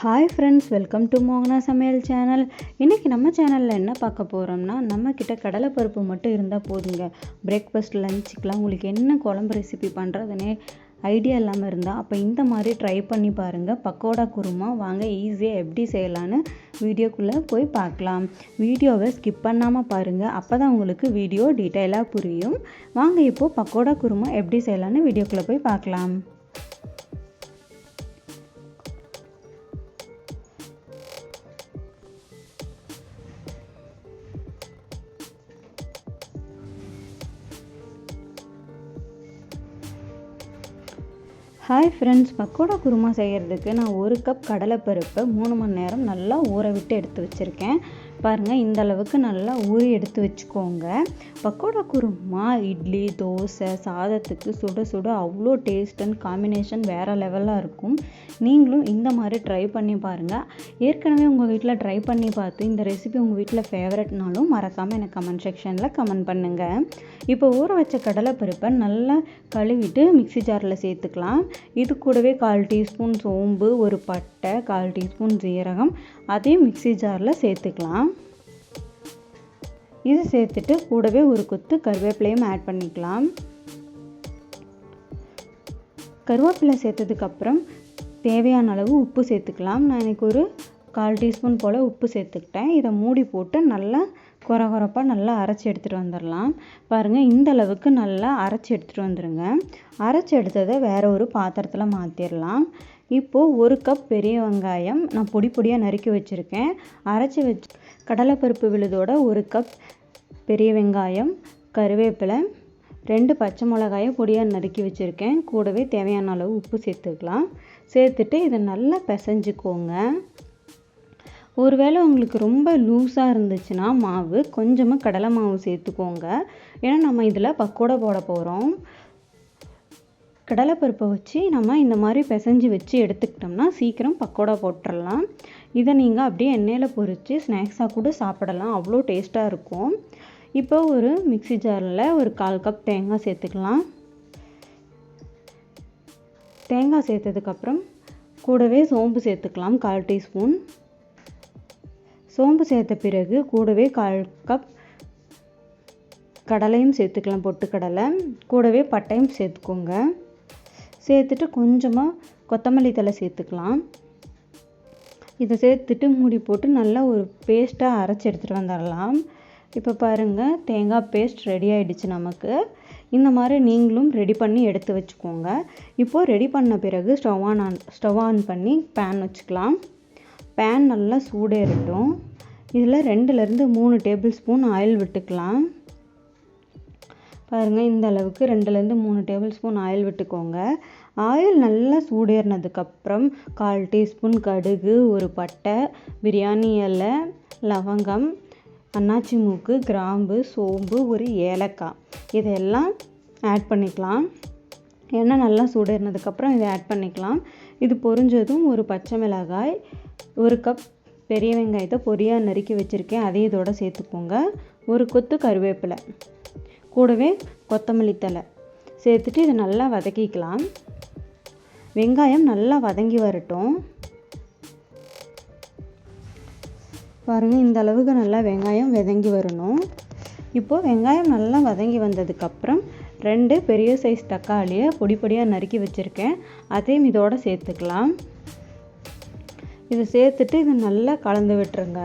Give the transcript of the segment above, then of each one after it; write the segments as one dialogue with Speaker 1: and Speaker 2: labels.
Speaker 1: Hi friends welcome to மோகனா சமையல் channel இன்றைக்கி நம்ம சேனலில் என்ன பார்க்க போகிறோம்னா நம்மக்கிட்ட கடலைப்பருப்பு மட்டும் இருந்தால் போதுங்க. பிரேக்ஃபாஸ்ட் லஞ்சுக்கெலாம் உங்களுக்கு என்ன குழம்பு ரெசிபி பண்ணுறதுனே ஐடியா இல்லாமல் இருந்தால் அப்போ இந்த மாதிரி ட்ரை பண்ணி பாருங்கள் பக்கோடா குருமா வாங்க ஈஸியாக எப்படி செய்யலான்னு வீடியோக்குள்ளே போய் பார்க்கலாம். வீடியோவை ஸ்கிப் பண்ணாமல் பாருங்கள் அப்போ தான் உங்களுக்கு வீடியோ டீட்டெயிலாக புரியும். வாங்க இப்போது பக்கோடா குருமா எப்படி செய்யலான்னு வீடியோக்குள்ளே போய் பார்க்கலாம். ஹாய் ஃப்ரெண்ட்ஸ் பக்கோடா குருமா செய்கிறதுக்கு நான் ஒரு கப் கடலைப்பருப்பை மூணு மணி நேரம் நல்லா ஊற விட்டு எடுத்து வச்சுருக்கேன். பாருங்கள் இந்த அளவுக்கு நல்லா ஊறி எடுத்து வச்சுக்கோங்க. பக்கோடா குருமா இட்லி தோசை சாதத்துக்கு சுட சுட அவ்வளோ டேஸ்ட் அண்ட் காம்பினேஷன் வேறு லெவலாக இருக்கும். நீங்களும் இந்த மாதிரி ட்ரை பண்ணி பாருங்கள் ஏற்கனவே உங்கள் வீட்டில் ட்ரை பண்ணி பார்த்து இந்த ரெசிபி உங்கள் வீட்டில் ஃபேவரட்னாலும் மறக்காமல் எனக்கு கமெண்ட் செக்ஷனில் கமெண்ட் பண்ணுங்கள் இப்போ ஊற வச்ச கடலைப்பருப்பை நல்லா கழுவிட்டு மிக்சி ஜாரில் சேர்த்துக்கலாம். இது கூடவே கால் டீஸ்பூன் சோம்பு ஒரு பட்டை கால் டீஸ்பூன் ஜீரகம் அதையும் மிக்சி ஜாரில் சேர்த்துக்கலாம். இது சேர்த்துட்டு கூடவே ஒரு கொத்து கருவேப்பிலையும் ஆட் பண்ணிக்கலாம். கருவேப்பிலை சேர்த்ததுக்கப்புறம் தேவையான அளவு உப்பு சேர்த்துக்கலாம். நான் எனக்கு ஒரு கால் டீஸ்பூன் போல் உப்பு சேர்த்துக்கிட்டேன். இதை மூடி போட்டு நல்லா குறகுறப்பாக நல்லா அரைச்சி எடுத்துகிட்டு வந்துடலாம். பாருங்கள் இந்த அளவுக்கு நல்லா அரைச்சி எடுத்துகிட்டு வந்துடுங்க அரைச்சி எடுத்ததை வேறு ஒரு பாத்திரத்தில் மாற்றிடலாம் இப்போது ஒரு கப் பெரிய வெங்காயம் நான் பொடி பொடியாக நறுக்கி வச்சுருக்கேன். அரைச்சி வச்சு கடலைப்பருப்பு விழுதோட ஒரு கப் பெரிய வெங்காயம் கருவேப்பிலை ரெண்டு பச்சை மிளகாயை பொடியாக நறுக்கி வச்சுருக்கேன். கூடவே தேவையான அளவு உப்பு சேர்த்துக்கலாம். சேர்த்துட்டு இதை நல்லா பிசைஞ்சுக்கோங்க. ஒருவேளை உங்களுக்கு ரொம்ப லூஸாக இருந்துச்சுன்னா மாவு கொஞ்சமாக கடலை மாவு சேர்த்துக்கோங்க. ஏன்னா நம்ம இதில் பக்கோடா போட போகிறோம் கடலைப்பருப்பை வச்சு நம்ம இந்த மாதிரி பிசைஞ்சு வச்சு எடுத்துக்கிட்டோம்னா சீக்கிரம் பக்கோடா போட்டுடலாம் இதை நீங்கள் அப்படியே எண்ணெயில் பொறித்து ஸ்நாக்ஸாக கூட சாப்பிடலாம். அவ்வளோ டேஸ்ட்டாக இருக்கும். இப்போ ஒரு மிக்சி ஜாரில் ஒரு கால் கப் தேங்காய் சேர்த்துக்கலாம். தேங்காய் சேர்த்ததுக்கப்புறம் கூடவே சோம்பு சேர்த்துக்கலாம். கால் டீஸ்பூன். சோம்பு சேர்த்த பிறகு கூடவே கால் கப் கடலையும் சேர்த்துக்கலாம். பொட்டுக்கடலை. கூடவே பட்டையும் சேர்த்துக்கோங்க. சேர்த்துட்டு கொஞ்சமாக கொத்தமல்லி தலை சேர்த்துக்கலாம். இதை சேர்த்துட்டு மூடி போட்டு நல்லா ஒரு பேஸ்ட்டாக அரைச்சி எடுத்துகிட்டு வந்துடலாம். இப்போ பாருங்கள் தேங்காய் பேஸ்ட் ரெடி ஆகிடுச்சு நமக்கு. இந்த மாதிரி நீங்களும் ரெடி பண்ணி எடுத்து வச்சுக்கோங்க. இப்போது ரெடி பண்ண பிறகு stove on on stove on பண்ணி பேன் வச்சுக்கலாம். பேன் நல்லா சூடேறட்டும். இதில் ரெண்டுலேருந்து மூணு டேபிள் ஸ்பூன் ஆயில் விட்டுக்கலாம். பாருங்கள் இந்த அளவுக்கு ரெண்டுலேருந்து மூணு டேபிள் ஸ்பூன் ஆயில் விட்டுக்கோங்க. ஆயில் நல்லா சூடேறினதுக்கப்புறம் கால் டீஸ்பூன் கடுகு ஒரு பட்டை பிரியாணி இலை லவங்கம் அன்னாச்சி மூக்கு கிராம்பு சோம்பு ஒரு ஏலக்காய். இதெல்லாம் ஆட் பண்ணிக்கலாம். எண்ணெய் நல்லா சூடேறினதுக்கப்புறம் இதை ஆட் பண்ணிக்கலாம். இது பொரிஞ்சதும் ஒரு பச்சை மிளகாய் ஒரு கப் பெரிய வெங்காயத்தை பொரியாக நறுக்கி வச்சுருக்கேன். அதையும் இதோட சேர்த்துக்கோங்க. ஒரு கொத்து கருவேப்பிலை கூடவே கொத்தமல்லி தலை சேர்த்துட்டு இதை நல்லா வதக்கிக்கலாம். வெங்காயம் நல்லா வதங்கி வரட்டும். பாருங்கள் இந்த அளவுக்கு நல்லா வெங்காயம் வதங்கி வரணும். இப்போது வெங்காயம் நல்லா வதங்கி வந்ததுக்கப்புறம் ரெண்டு பெரிய சைஸ் தக்காளியை பொடி பொடியாக நறுக்கி வச்சுருக்கேன். அதையும் இதோடு சேர்த்துக்கலாம். இதை சேர்த்துட்டு இது நல்லா கலந்து விட்டுருங்க.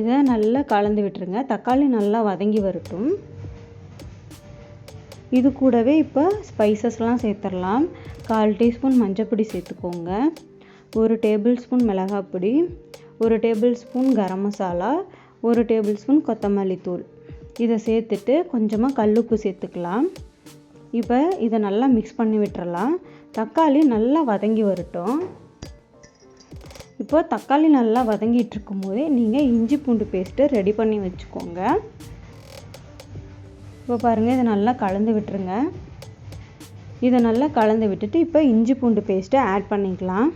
Speaker 1: இதை நல்லா கலந்து விட்டுருங்க. தக்காளி நல்லா வதங்கி வரட்டும். இது கூடவே இப்போ ஸ்பைசஸ்லாம் சேர்த்துடலாம் கால் டீஸ்பூன் மஞ்சப்பொடி சேர்த்துக்கோங்க. ஒரு டேபிள் ஸ்பூன் மிளகாய் பொடி ஒரு டேபிள் ஸ்பூன் கரம் மசாலா ஒரு டேபிள் ஸ்பூன் கொத்தமல்லி தூள். இதை சேர்த்துட்டு கொஞ்சமாக கல்லுப்பு சேர்த்துக்கலாம். இப்போ இதை நல்லா மிக்ஸ் பண்ணி விட்டுறலாம். தக்காளி நல்லா வதங்கி வரட்டும். இப்போ தக்காளி நல்லா வதங்கிட்டு இருக்கும்போதே நீங்கள் இஞ்சி பூண்டு பேஸ்ட்டு ரெடி பண்ணி வச்சுக்கோங்க. இப்போ பாருங்கள் இதை நல்லா கலந்து விட்டுருங்க. இதை நல்லா கலந்து விட்டுட்டு இப்போ இஞ்சி பூண்டு பேஸ்ட்டை ஆட் பண்ணிக்கலாம்.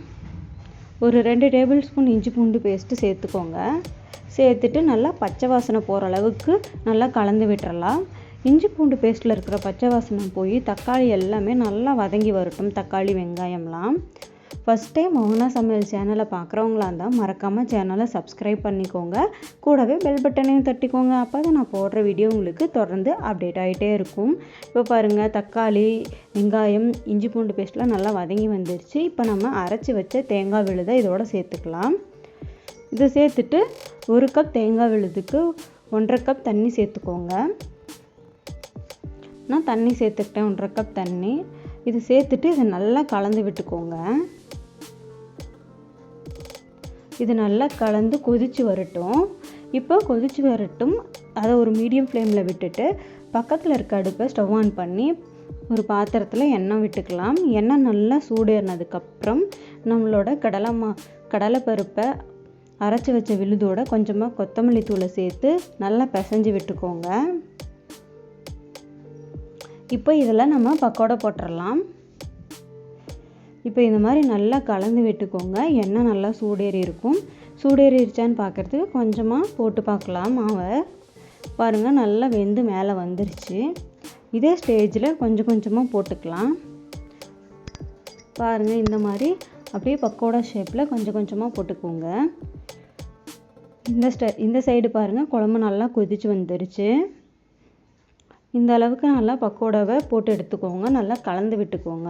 Speaker 1: ஒரு ரெண்டு டேபிள் ஸ்பூன் இஞ்சி பூண்டு பேஸ்ட்டு சேர்த்துக்கோங்க. சேர்த்துட்டு நல்லா பச்சை வாசனை போகிற அளவுக்கு நல்லா கலந்து விட்டுறலாம். இஞ்சி பூண்டு பேஸ்ட்டில் இருக்கிற பச்சை வாசனை போய் தக்காளி எல்லாமே நல்லா வதங்கி வரட்டும் தக்காளி வெங்காயம்லாம். ஃபஸ்ட் டைம் மௌனா சமையல் சேனலை பார்க்குறவங்களா இருந்தால் மறக்காமல் சேனலை சப்ஸ்கிரைப் பண்ணிக்கோங்க. கூடவே பெல் பட்டனையும் தட்டிக்கோங்க. அப்போ தான் நான் போடுற வீடியோ உங்களுக்கு தொடர்ந்து அப்டேட் ஆகிட்டே இருக்கும். இப்போ பாருங்கள் தக்காளி வெங்காயம் இஞ்சி பூண்டு பேஸ்ட்லாம் நல்லா வதங்கி வந்துருச்சு. இப்போ நம்ம அரைச்சி வச்ச தேங்காய் விழுதை இதோட சேர்த்துக்கலாம். இதை சேர்த்துட்டு ஒரு கப் தேங்காய் விழுதுக்கு ஒன்றரை கப் தண்ணி சேர்த்துக்கோங்க. நான் தண்ணி சேர்த்துக்கிட்டேன் ஒன்றரை கப் தண்ணி. இது சேர்த்துட்டு இதை நல்லா கலந்து விட்டுக்கோங்க. இது நல்லா கலந்து கொதித்து வரட்டும். இப்போ கொதித்து வரட்டும். அதை ஒரு மீடியம் ஃப்ளேமில் விட்டுட்டு பக்கத்தில் இருக்க அடுப்பை ஸ்டவ் ஆன் பண்ணி ஒரு பாத்திரத்தில் எண்ணெய் விட்டுக்கலாம். எண்ணெய் நல்லா சூடேறினதுக்கப்புறம் நம்மளோட கடலை மா கடலைப்பருப்பை அரைச்சி வச்ச விழுதோட கொஞ்சமாக கொத்தமல்லி தூளை சேர்த்து நல்லா பிசைஞ்சு விட்டுக்கோங்க. இப்போ இதில் நம்ம பக்கோடா போட்டுடலாம் இப்போ இந்த மாதிரி நல்லா கலந்து விட்டுக்கோங்க. எண்ணெய் நல்லா சூடேறி இருக்கும். சூடேறிடுச்சான்னு பார்க்குறதுக்கு கொஞ்சமாக போட்டு பார்க்கலாம். மாவை பாருங்கள் நல்லா வெந்து மேலே வந்துருச்சு. இதே ஸ்டேஜில் கொஞ்சம் கொஞ்சமாக போட்டுக்கலாம். பாருங்கள் இந்த மாதிரி அப்படியே பக்கோடா ஷேப்பில் கொஞ்சம் கொஞ்சமாக போட்டுக்கோங்க. இந்த ஸ்ட இந்த சைடு பாருங்கள் குழம்பு நல்லா கொதிச்சு வந்துருச்சு. இந்த அளவுக்கு நல்லா பக்கோடாவை போட்டு எடுத்துக்கோங்க. நல்லா கலந்து விட்டுக்கோங்க.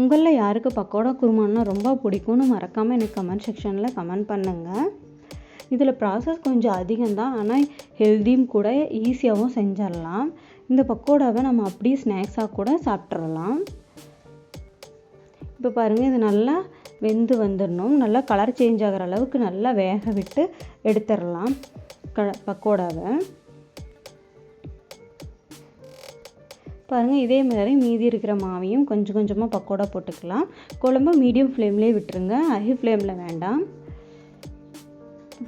Speaker 1: உங்களில் யாருக்கு பக்கோடா குருமான்னா ரொம்ப பிடிக்கும்னு மறக்காமல் எனக்கு கமெண்ட் செக்ஷனில் கமெண்ட் பண்ணுங்கள் இதில் ப்ராசஸ் கொஞ்சம் அதிகம்தான். ஆனால் ஹெல்த்தியும் கூட ஈஸியாகவும் செஞ்சிடலாம். இந்த பக்கோடாவை நம்ம அப்படியே ஸ்நாக்ஸாக கூட சாப்பிட்றலாம் இப்போ பாருங்கள் இது நல்லா வெந்து வந்துடணும். நல்லா கலர் சேஞ்ச் ஆகிற அளவுக்கு நல்லா வேக விட்டு எடுத்துடலாம் க பக்கோடாவை. பாருங்கள் இதே மாதிரி மீதி இருக்கிற மாவையும் கொஞ்சம் கொஞ்சமாக பக்கோடா போட்டுக்கலாம். குழம்பு மீடியம் ஃப்ளேம்லேயே விட்டுருங்க. ஹை ஃப்ளேமில் வேண்டாம்.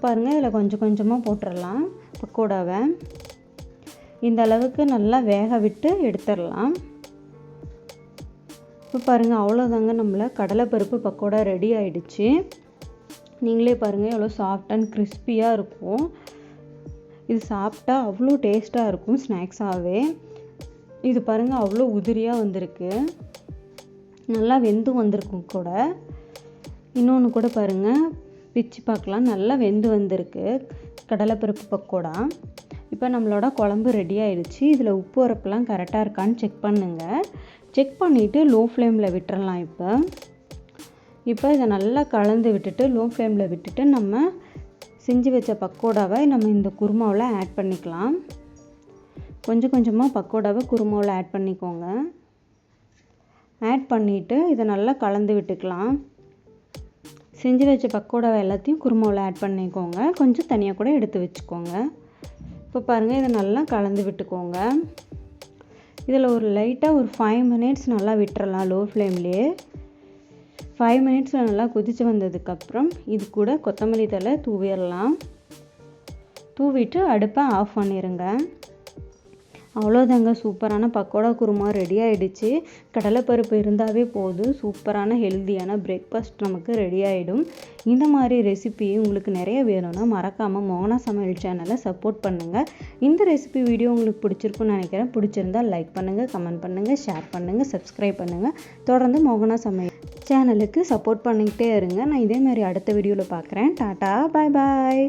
Speaker 1: பாருங்கள் இதில் கொஞ்சம் கொஞ்சமாக போட்டுடலாம் பக்கோடாவை. இந்த அளவுக்கு நல்லா வேக விட்டு எடுத்துடலாம். இப்போ பாருங்கள் அவ்வளோதாங்க நம்மளை கடலைப்பருப்பு பக்கோடா ரெடி ஆயிடுச்சு. நீங்களே பாருங்கள் எவ்வளோ சாஃப்ட் அண்ட் கிறிஸ்பியாக இருக்கும். இது சாப்பிட்டா அவ்வளோ டேஸ்ட்டாக இருக்கும் ஸ்நாக்ஸாகவே இது பாருங்கள் அவ்வளோ உதிரியாக வந்திருக்கு. நல்லா வெந்து வந்திருக்கும் கூட. இன்னொன்று கூட பாருங்கள் பிச்சு பார்க்கலாம். நல்லா வெந்து வந்திருக்கு. கடலைப்பருப்பு பக்கோடா. இப்போ நம்மளோட குழம்பு ரெடி ஆயிடுச்சு. இதில் உப்பு உரப்புலாம் கரெக்டாக இருக்கான்னு செக் பண்ணுங்கள் செக் பண்ணிவிட்டு லோ ஃப்ளேமில் விட்டுறலாம் இப்போ. இப்போ இதை நல்லா கலந்து விட்டுட்டு லோ ஃப்ளேமில் விட்டுட்டு நம்ம செஞ்சு வச்ச பக்கோடாவை நம்ம இந்த குருமாவில் ஆட் பண்ணிக்கலாம். கொஞ்சம் கொஞ்சமாக பக்கோடாவை குருமாவில் ஆட் பண்ணிக்கோங்க. ஆட் பண்ணிவிட்டு இதை நல்லா கலந்து விட்டுக்கலாம். செஞ்சு வச்ச பக்கோடாவை எல்லாத்தையும் குருமாவில் ஆட் பண்ணிக்கோங்க. கொஞ்சம் தனியாக கூட எடுத்து வச்சுக்கோங்க. இப்போ பாருங்கள் இதை நல்லா கலந்து விட்டுக்கோங்க. இதில் ஒரு லைட்டாக ஒரு ஃபைவ் மினிட்ஸ் நல்லா விட்டுறலாம் லோ ஃப்ளேம்லேயே ஃபைவ் மினிட்ஸில் நல்லா கொதித்து வந்ததுக்கப்புறம் இது கூட கொத்தமல்லி தலை தூவிடலாம் தூவிட்டு அடுப்பை ஆஃப் பண்ணிடுங்க அவ்வளோதாங்க சூப்பரான பக்கோடா குருமா ரெடி ஆகிடுச்சு கடலைப்பருப்பு இருந்தாவே போதும். சூப்பரான ஹெல்த்தியான பிரேக்ஃபாஸ்ட் நமக்கு ரெடி ஆகிடும் இந்த மாதிரி ரெசிபி உங்களுக்கு நிறைய வேணும்னா மறக்காமல் மோகனா சமையல் சேனலை சப்போர்ட் பண்ணுங்கள் இந்த ரெசிபி வீடியோ உங்களுக்கு பிடிச்சிருக்குன்னு நினைக்கிறேன். பிடிச்சிருந்தா லைக் பண்ணுங்கள் கமெண்ட் பண்ணுங்கள் ஷேர் பண்ணுங்கள் சப்ஸ்கிரைப் பண்ணுங்கள் தொடர்ந்து மோகனா சமையல் சேனலுக்கு சப்போர்ட் பண்ணிக்கிட்டே இருங்க. நான் இதே மாதிரி அடுத்த வீடியோவில் பார்க்குறேன். டாட்டா பாய் பாய்